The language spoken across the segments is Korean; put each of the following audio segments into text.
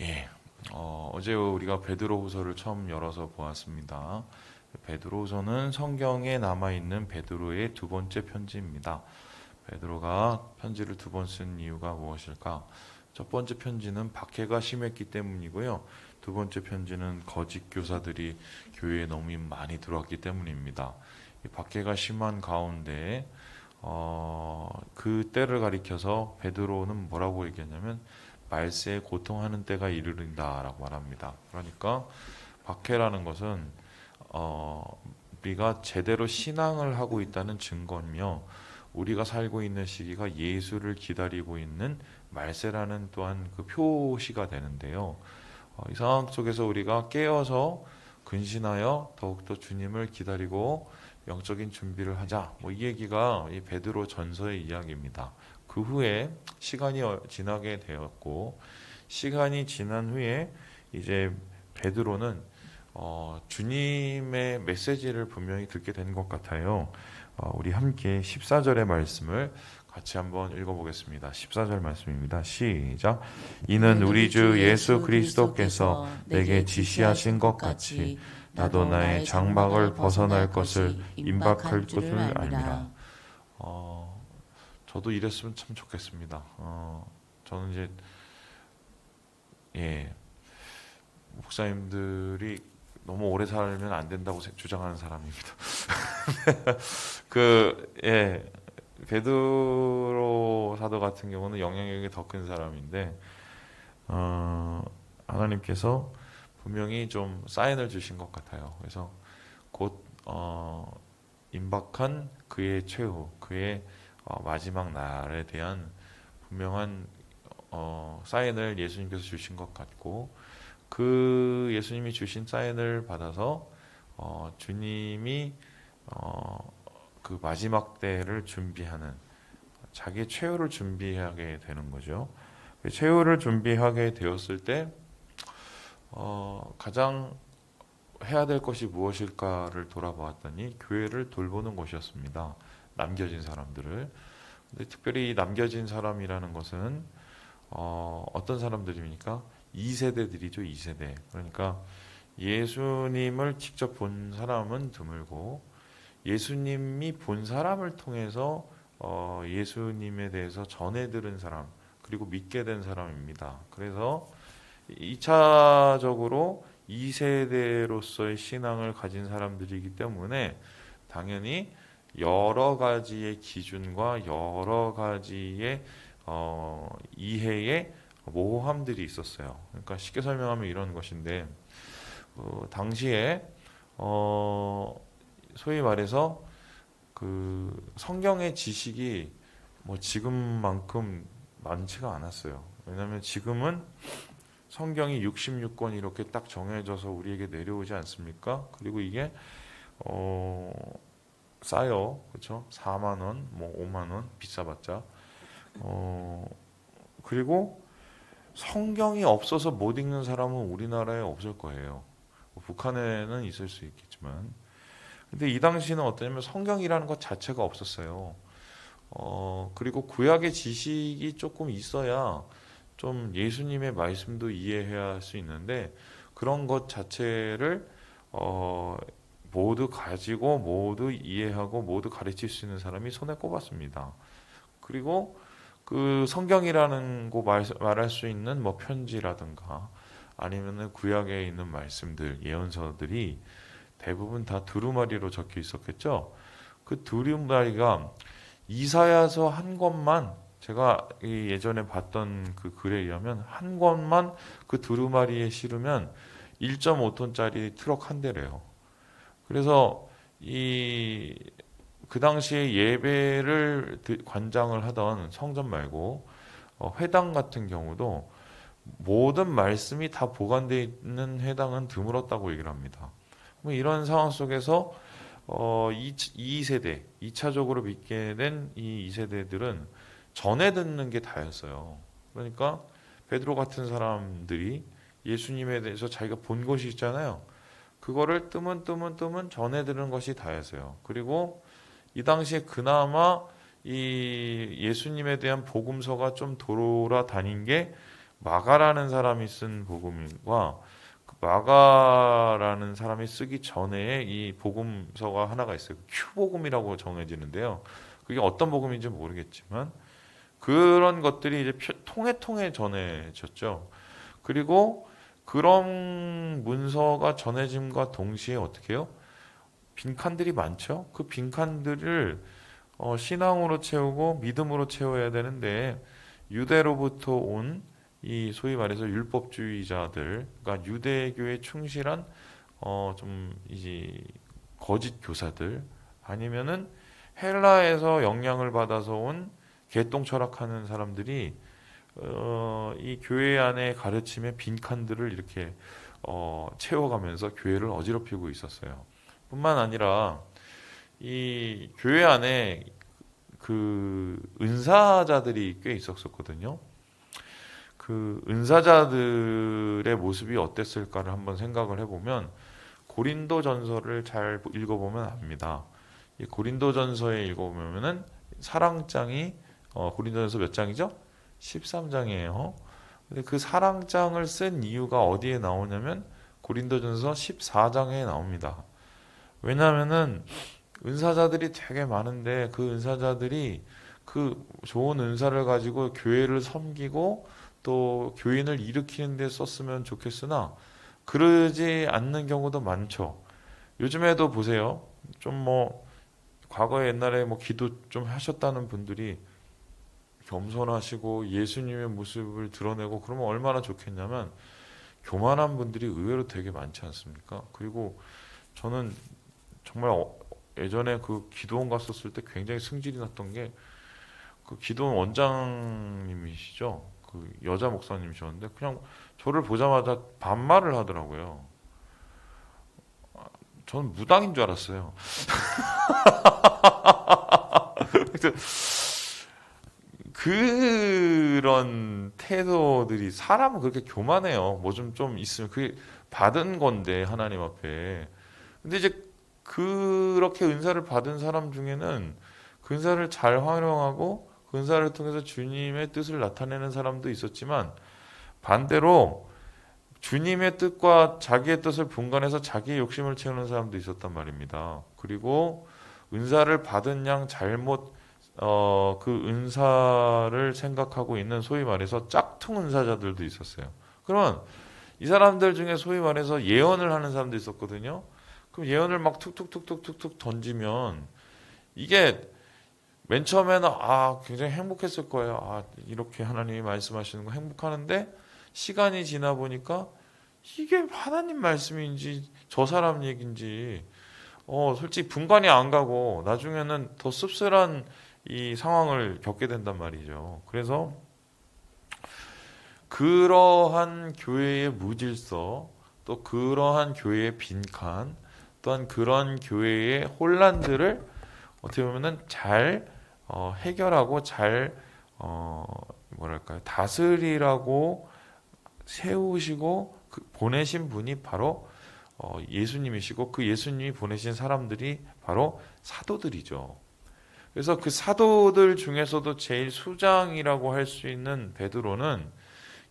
예, 어, 어제 우리가 베드로후서를 처음 열어서 보았습니다. 베드로후서는 성경에 남아 있는 베드로의 두 번째 편지입니다. 베드로가 편지를 두 번 쓴 이유가 무엇일까? 첫 번째 편지는 박해가 심했기 때문이고요. 두 번째 편지는 거짓 교사들이 교회에 너무 많이 들어왔기 때문입니다. 이 박해가 심한 가운데 어, 그 때를 가리켜서 베드로는 뭐라고 얘기했냐면 말세에 고통하는 때가 이르른다라고 말합니다. 그러니까 박해라는 것은 어, 우리가 제대로 신앙을 하고 있다는 증거며 우리가 살고 있는 시기가 예수를 기다리고 있는 말세라는 또한 그 표시가 되는데요. 어, 이 상황 속에서 우리가 깨어서 근신하여 더욱더 주님을 기다리고 영적인 준비를 하자. 뭐 이 얘기가 이 베드로 전서의 이야기입니다. 그 후에 시간이 어- 지나게 되었고 시간이 지난 후에 이제 베드로는 어, 주님의 메시지를 분명히 듣게 된 것 같아요. 어, 우리 함께 14절의 말씀을 같이 한번 읽어보겠습니다. 14절 말씀입니다. 시작. 이는 우리 주 예수 그리스도께서 내게 지시하신 것 같이 나도 나의 장막을 벗어날 것을 임박할 것을 알미라. 어, 저도 이랬으면 참 좋겠습니다. 어, 저는 이제 예 목사님들이 너무 오래 살면 안 된다고 세- 주장하는 사람입니다. 그 예. 베드로 사도 같은 경우는 영향력이 더 큰 사람인데 어, 하나님께서 분명히 좀 사인을 주신 것 같아요. 그래서 곧 어, 임박한 그의 최후, 그의 어, 마지막 날에 대한 분명한 어, 사인을 예수님께서 주신 것 같고 그 예수님이 주신 사인을 받아서 어, 주님이 어, 그 마지막 때를 준비하는 자기의 최후를 준비하게 되는 거죠. 그 최후를 준비하게 되었을 때 어, 가장 해야 될 것이 무엇일까를 돌아보았더니 교회를 돌보는 것이었습니다. 남겨진 사람들을. 근데 특별히 이 남겨진 사람이라는 것은 어, 어떤 사람들입니까? 2세대들이죠, 2세대. 그러니까 예수님을 직접 본 사람은 드물고 예수님이 본 사람을 통해서 어, 예수님에 대해서 전해 들은 사람 그리고 믿게 된 사람입니다. 그래서 2차적으로 2세대로서의 신앙을 가진 사람들이기 때문에 당연히 여러 가지의 기준과 여러 가지의 어, 이해의 모호함들이 있었어요. 그러니까 쉽게 설명하면 이런 것인데 어, 당시에 어, 소위 말해서 그 성경의 지식이 뭐 지금만큼 많지가 않았어요. 왜냐하면 지금은 성경이 66권 이렇게 딱 정해져서 우리에게 내려오지 않습니까? 그리고 이게 어 싸요, 그렇죠? 4만 원, 뭐 5만 원 비싸봤자 어 그리고 성경이 없어서 못 읽는 사람은 우리나라에 없을 거예요. 뭐 북한에는 있을 수 있겠지만 근데 이 당시는 어떠냐면 성경이라는 것 자체가 없었어요. 어, 그리고 구약의 지식이 조금 있어야 좀 예수님의 말씀도 이해해야 할 수 있는데 그런 것 자체를 어, 모두 가지고 모두 이해하고 모두 가르칠 수 있는 사람이 손에 꼽았습니다. 그리고 그 성경이라는 거 말, 말할 수 있는 뭐 편지라든가 아니면은 구약에 있는 말씀들 예언서들이 대부분 다 두루마리로 적혀 있었겠죠. 그 두루마리가 이사야서 한 권만 제가 이 예전에 봤던 그 글에 의하면 한 권만 그 두루마리에 실으면 1.5톤짜리 트럭 한 대래요. 그래서 이 그 당시에 예배를 드- 관장을 하던 성전 말고 어, 회당 같은 경우도 모든 말씀이 다 보관되어 있는 회당은 드물었다고 얘기를 합니다. 뭐 이런 상황 속에서 어, 2, 2세대, 2차적으로 믿게 된 이 2세대들은 전해 듣는 게 다였어요. 그러니까 베드로 같은 사람들이 예수님에 대해서 자기가 본 것이 있잖아요. 그거를 뜨문뜨문뜨문 전해 들은 것이 다였어요. 그리고 이 당시에 그나마 이 예수님에 대한 복음서가 좀 돌아다닌 게 마가라는 사람이 쓴 복음과 그 마가라는 사람이 쓰기 전에 이 복음서가 하나가 있어요. 큐복음이라고 정해지는데요. 그게 어떤 복음인지 모르겠지만 그런 것들이 이제 표- 통해 통해 전해졌죠. 그리고 그런 문서가 전해짐과 동시에 어떻게 해요? 빈칸들이 많죠. 그 빈칸들을 어, 신앙으로 채우고 믿음으로 채워야 되는데 유대로부터 온 이 소위 말해서 율법주의자들, 그러니까 유대교에 충실한 어, 좀 이제 거짓 교사들 아니면은 헬라에서 영향을 받아서 온 개똥 철학하는 사람들이 어, 이 교회 안에 가르침의 빈칸들을 이렇게 어, 채워가면서 교회를 어지럽히고 있었어요. 뿐만 아니라 이 교회 안에 그 은사자들이 꽤 있었었거든요. 그 은사자들의 모습이 어땠을까를 한번 생각을 해보면 고린도 전서를 잘 읽어보면 압니다. 이 고린도 전서에 읽어보면은 사랑장이 어, 고린도 전서 몇 장이죠? 13장이에요. 근데 그 사랑장을 쓴 이유가 어디에 나오냐면 고린도 전서 14장에 나옵니다. 왜냐면은 은사자들이 되게 많은데 그 은사자들이 그 좋은 은사를 가지고 교회를 섬기고 또 교인을 일으키는 데 썼으면 좋겠으나 그러지 않는 경우도 많죠. 요즘에도 보세요. 좀 뭐 과거에 옛날에 뭐 기도 좀 하셨다는 분들이 겸손하시고 예수님의 모습을 드러내고 그러면 얼마나 좋겠냐면 교만한 분들이 의외로 되게 많지 않습니까? 그리고 저는 정말 어- 예전에 그 기도원 갔었을 때 굉장히 승질이 났던 게 그 기도원 원장님이시죠. 그 여자 목사님이셨는데 그냥 저를 보자마자 반말을 하더라고요. 아, 저는 무당인 줄 알았어요. 그런 태도들이 사람은 그렇게 교만해요. 뭐좀좀 있으면 그게 받은 건데 하나님 앞에. 근데 이제 그렇게 은사를 받은 사람 중에는 그 은사를 잘 활용하고 그 은사를 통해서 주님의 뜻을 나타내는 사람도 있었지만 반대로 주님의 뜻과 자기의 뜻을 분간해서 자기의 욕심을 채우는 사람도 있었단 말입니다. 그리고 은사를 받은 양 잘못 어, 그 은사를 생각하고 있는 소위 말해서 짝퉁 은사자들도 있었어요. 그러면 이 사람들 중에 소위 말해서 예언을 하는 사람도 있었거든요. 그럼 예언을 막 툭툭툭툭툭툭 던지면 이게 맨 처음에는 아 굉장히 행복했을 거예요. 아 이렇게 하나님이 말씀하시는 거 행복하는데 시간이 지나 보니까 이게 하나님 말씀인지 저 사람 얘기인지 어 솔직히 분간이 안 가고 나중에는 더 씁쓸한 이 상황을 겪게 된단 말이죠. 그래서 그러한 교회의 무질서 또 그러한 교회의 빈칸 또한 그런 교회의 혼란들을 어떻게 보면은 잘 어, 해결하고 잘 어, 뭐랄까요 다스리라고 세우시고 그 보내신 분이 바로 어, 예수님이시고 그 예수님이 보내신 사람들이 바로 사도들이죠. 그래서 그 사도들 중에서도 제일 수장이라고 할 수 있는 베드로는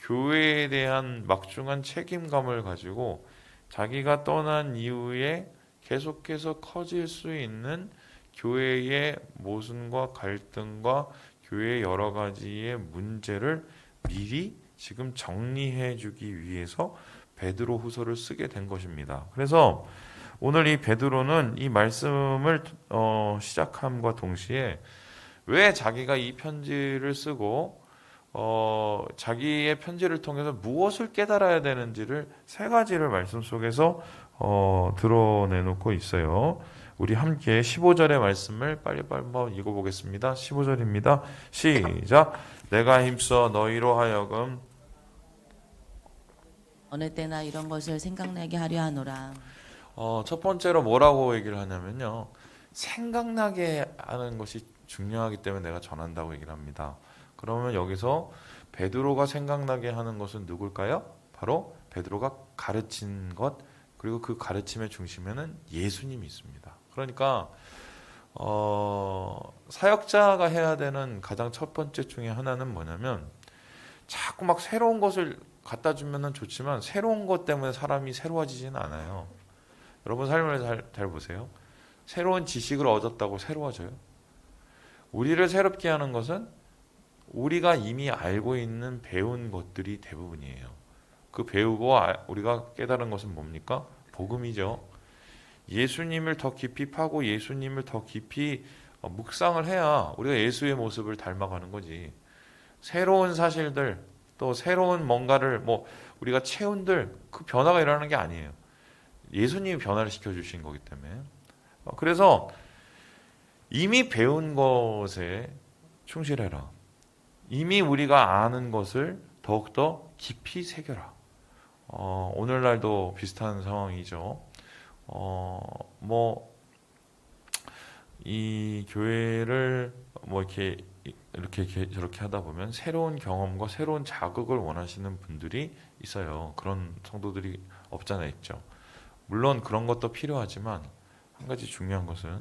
교회에 대한 막중한 책임감을 가지고 자기가 떠난 이후에 계속해서 커질 수 있는 교회의 모순과 갈등과 교회의 여러 가지의 문제를 미리 지금 정리해 주기 위해서 베드로 후서를 쓰게 된 것입니다. 그래서 오늘 이 베드로는 이 말씀을 어, 시작함과 동시에 왜 자기가 이 편지를 쓰고 어, 자기의 편지를 통해서 무엇을 깨달아야 되는지를 세 가지를 말씀 속에서 어, 드러내놓고 있어요. 우리 함께 15절의 말씀을 빨리빨리 한번 읽어보겠습니다. 15절입니다. 시작. 내가 힘써 너희로 하여금 어느 때나 이런 것을 생각나게 하려 하노라. 어, 첫 번째로 뭐라고 얘기를 하냐면요. 생각나게 하는 것이 중요하기 때문에 내가 전한다고 얘기를 합니다. 그러면 여기서 베드로가 생각나게 하는 것은 누굴까요? 바로 베드로가 가르친 것 그리고 그 가르침의 중심에는 예수님이 있습니다. 그러니까 어, 사역자가 해야 되는 가장 첫 번째 중에 하나는 뭐냐면 자꾸 막 새로운 것을 갖다 주면은 좋지만 새로운 것 때문에 사람이 새로워지지는 않아요. 여러분 삶을 잘, 잘 보세요. 새로운 지식을 얻었다고 새로워져요? 우리를 새롭게 하는 것은 우리가 이미 알고 있는 배운 것들이 대부분이에요. 그 배우고 아- 우리가 깨달은 것은 뭡니까? 복음이죠. 예수님을 더 깊이 파고 예수님을 더 깊이 어, 묵상을 해야 우리가 예수의 모습을 닮아가는 거지. 새로운 사실들 또 새로운 뭔가를 뭐 우리가 체온들 그 변화가 일어나는 게 아니에요. 예수님이 변화를 시켜 주신 거기 때문에. 어, 그래서 이미 배운 것에 충실해라. 이미 우리가 아는 것을 더욱더 깊이 새겨라. 어, 오늘날도 비슷한 상황이죠. 어, 뭐, 이 교회를 뭐 이렇게, 이렇게, 이렇게 저렇게 하다 보면 새로운 경험과 새로운 자극을 원하시는 분들이 있어요. 그런 성도들이 없잖아 있죠. 물론 그런 것도 필요하지만 한 가지 중요한 것은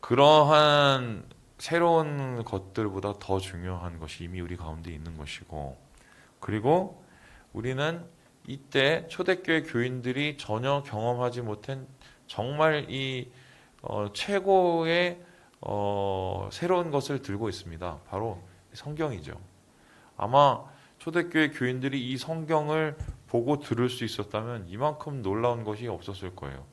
그러한 새로운 것들보다 더 중요한 것이 이미 우리 가운데 있는 것이고 그리고 우리는 이때 초대교회 교인들이 전혀 경험하지 못한 정말 이 어, 최고의 어, 새로운 것을 들고 있습니다. 바로 성경이죠. 아마 초대교회 교인들이 이 성경을 보고 들을 수 있었다면 이만큼 놀라운 것이 없었을 거예요.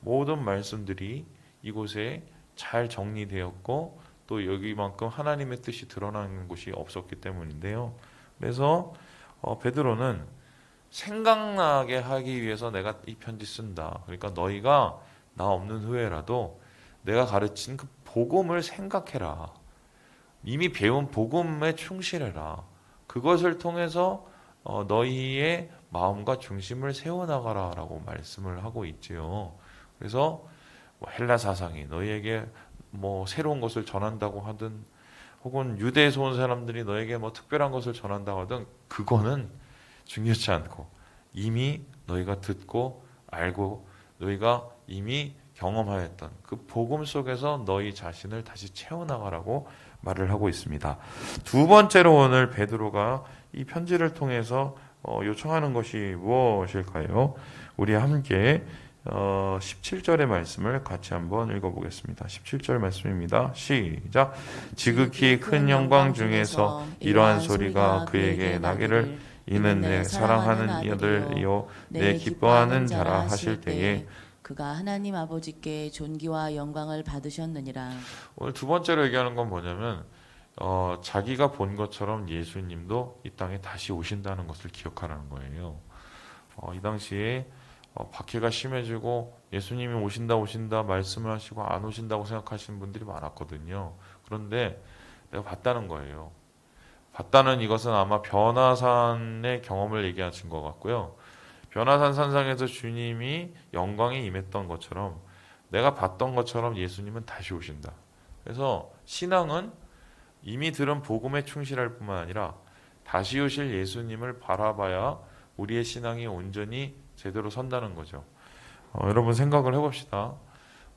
모든 말씀들이 이곳에 잘 정리되었고 또 여기만큼 하나님의 뜻이 드러나는 곳이 없었기 때문인데요. 그래서 어, 베드로는 생각나게 하기 위해서 내가 이 편지 쓴다. 그러니까 너희가 나 없는 후에라도 내가 가르친 그 복음을 생각해라. 이미 배운 복음에 충실해라. 그것을 통해서 어, 너희의 마음과 중심을 세워나가라라고 말씀을 하고 있지요. 그래서 뭐 헬라 사상이 너희에게 뭐 새로운 것을 전한다고 하든 혹은 유대에서 온 사람들이 너에게 뭐 특별한 것을 전한다고 하든 그거는 중요치 않고 이미 너희가 듣고 알고 너희가 이미 경험하였던 그 복음 속에서 너희 자신을 다시 채워나가라고 말을 하고 있습니다. 두 번째로 오늘 베드로가 이 편지를 통해서 어, 요청하는 것이 무엇일까요? 우리 함께 어, 17절의 말씀을 같이 한번 읽어보겠습니다. 17절 말씀입니다. 시작. 지극히 큰 영광 중에서 이러한 소리가 그에게 나기를 이는 내 사랑하는 아들이요 내 기뻐하는 자라 하실 때에 그가 하나님 아버지께 존귀와 영광을 받으셨느니라. 오늘 두 번째로 얘기하는 건 뭐냐면 어, 자기가 본 것처럼 예수님도 이 땅에 다시 오신다는 것을 기억하라는 거예요. 어, 이 당시에 어, 박해가 심해지고 예수님이 오신다 오신다 말씀을 하시고 안 오신다고 생각하시는 분들이 많았거든요. 그런데 내가 봤다는 거예요. 봤다는 이것은 아마 변화산의 경험을 얘기하신 것 같고요. 변화산 산상에서 주님이 영광에 임했던 것처럼 내가 봤던 것처럼 예수님은 다시 오신다. 그래서 신앙은 이미 들은 복음에 충실할 뿐만 아니라 다시 오실 예수님을 바라봐야 우리의 신앙이 온전히 제대로 선다는 거죠. 어, 여러분 생각을 해봅시다.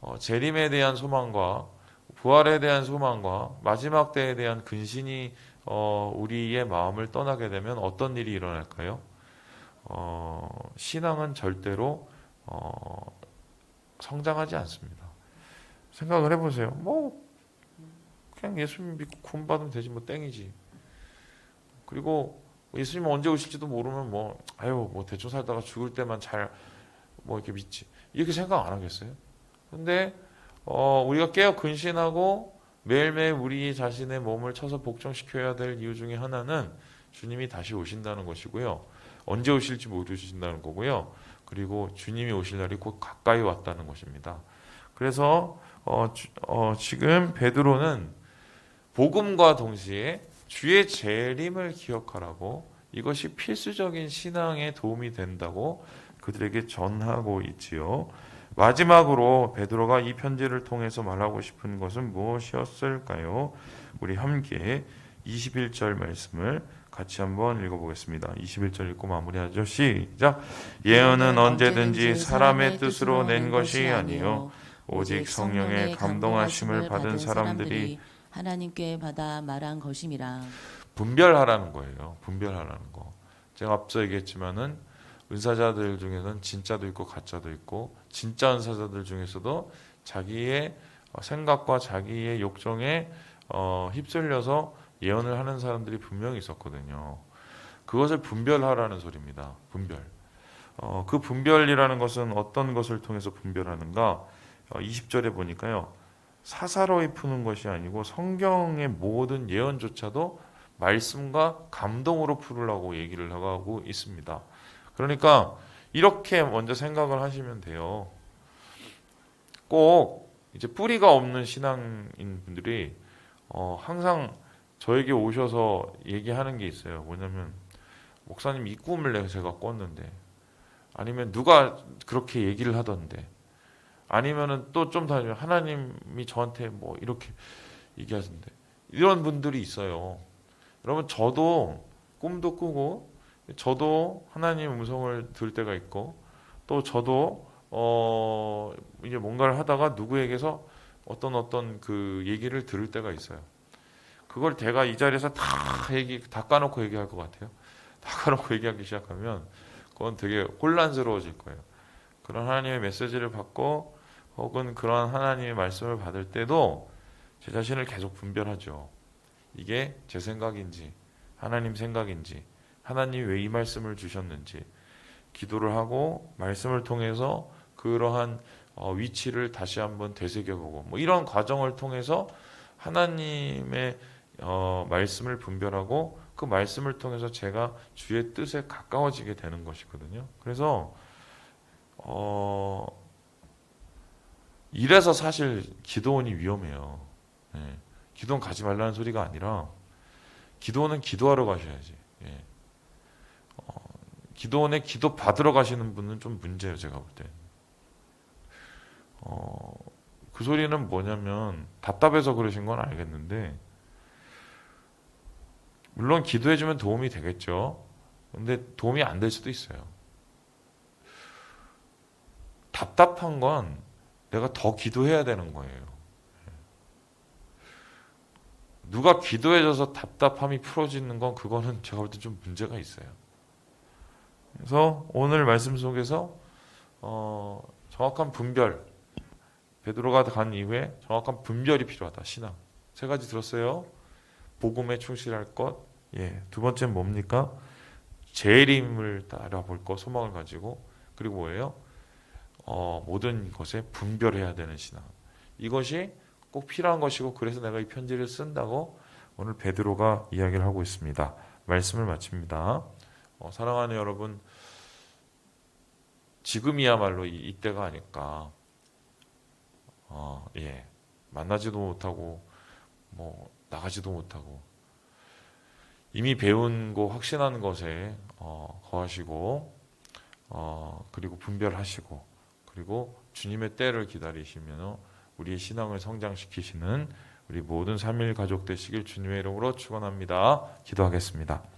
어, 재림에 대한 소망과 부활에 대한 소망과 마지막 때에 대한 근신이 어, 우리의 마음을 떠나게 되면 어떤 일이 일어날까요? 어, 신앙은 절대로 어, 성장하지 않습니다. 생각을 해보세요. 뭐 그냥 예수님 믿고 구원 받으면 되지 뭐 땡이지. 그리고 예수님 언제 오실지도 모르면 뭐 아유 뭐 대충 살다가 죽을 때만 잘 뭐 이렇게 믿지 이렇게 생각 안 하겠어요? 근데 어, 우리가 깨어 근신하고 매일매일 우리 자신의 몸을 쳐서 복종시켜야 될 이유 중에 하나는 주님이 다시 오신다는 것이고요. 언제 오실지 모르신다는 거고요. 그리고 주님이 오실 날이 곧 가까이 왔다는 것입니다. 그래서 어, 주- 어, 지금 베드로는 복음과 동시에 주의 재림을 기억하라고 이것이 필수적인 신앙에 도움이 된다고 그들에게 전하고 있지요. 마지막으로 베드로가 이 편지를 통해서 말하고 싶은 것은 무엇이었을까요? 우리 함께 21절 말씀을 같이 한번 읽어보겠습니다. 21절 읽고 마무리하죠. 시작. 예언은 언제든지 사람의 뜻으로 낸 것이 아니요 오직 성령의 감동하심을 받은 사람들이 하나님께 받아 말한 것임이라. 분별하라는 거예요. 분별하라는 거. 제가 앞서 얘기했지만은 은사자들 중에는 진짜도 있고 가짜도 있고 진짜 은사자들 중에서도 자기의 어, 생각과 자기의 욕정에 어, 휩쓸려서 예언을 하는 사람들이 분명히 있었거든요. 그것을 분별하라는 소리입니다. 분별. 어, 그 분별이라는 것은 어떤 것을 통해서 분별하는가? 어, 20절에 보니까요. 사사로이 푸는 것이 아니고 성경의 모든 예언조차도 말씀과 감동으로 풀으라고 얘기를 하고 있습니다. 그러니까 이렇게 먼저 생각을 하시면 돼요. 꼭 이제 뿌리가 없는 신앙인 분들이 어, 항상 저에게 오셔서 얘기하는 게 있어요. 뭐냐면 목사님 이 꿈을 내가 제가 꿨는데 아니면 누가 그렇게 얘기를 하던데 아니면은 또좀더 하나님이 저한테 뭐 이렇게 얘기하던데 이런 분들이 있어요. 여러분 저도 꿈도 꾸고 저도 하나님 음성을 들을 때가 있고 또 저도 어 이제 뭔가를 하다가 누구에게서 어떤 어떤 그 얘기를 들을 때가 있어요. 그걸 제가 이 자리에서 다 얘기 다 까놓고 얘기할 것 같아요. 다 까놓고 얘기하기 시작하면 그건 되게 혼란스러워질 거예요. 그런 하나님의 메시지를 받고 혹은 그런 하나님의 말씀을 받을 때도 제 자신을 계속 분별하죠. 이게 제 생각인지 하나님 생각인지 하나님이 왜이 말씀을 주셨는지 기도를 하고 말씀을 통해서 그러한 어, 위치를 다시 한번 되새겨보고 뭐 이런 과정을 통해서 하나님의 어, 말씀을 분별하고 그 말씀을 통해서 제가 주의 뜻에 가까워지게 되는 것이거든요. 그래서 어, 이래서 사실 기도원이 위험해요. 예. 기도원 가지 말라는 소리가 아니라 기도원은 기도하러 가셔야지. 예. 어, 기도원에 기도 받으러 가시는 분은 좀 문제예요, 제가 볼 때. 어, 그 소리는 뭐냐면 답답해서 그러신 건 알겠는데 물론 기도해주면 도움이 되겠죠. 근데 도움이 안 될 수도 있어요. 답답한 건 내가 더 기도해야 되는 거예요. 누가 기도해줘서 답답함이 풀어지는 건 그거는 제가 볼 때 좀 문제가 있어요. 그래서 오늘 말씀 속에서 어, 정확한 분별 베드로가 간 이후에 정확한 분별이 필요하다 신앙 세 가지 들었어요. 복음에 충실할 것. 예. 두 번째는 뭡니까? 재림을 따라볼 것, 소망을 가지고. 그리고 뭐예요? 어, 모든 것에 분별해야 되는 신앙. 이것이 꼭 필요한 것이고 그래서 내가 이 편지를 쓴다고 오늘 베드로가 이야기를 하고 있습니다. 말씀을 마칩니다. 어, 사랑하는 여러분, 지금이야말로 이, 이때가 아닐까. 어, 예. 만나지도 못하고 뭐 나가지도 못하고 이미 배운 거 확신하는 것에 어, 거하시고 어, 그리고 분별하시고 그리고 주님의 때를 기다리시면 우리의 신앙을 성장시키시는 우리 모든 삼일 가족 되시길 주님의 이름으로 축원합니다. 기도하겠습니다.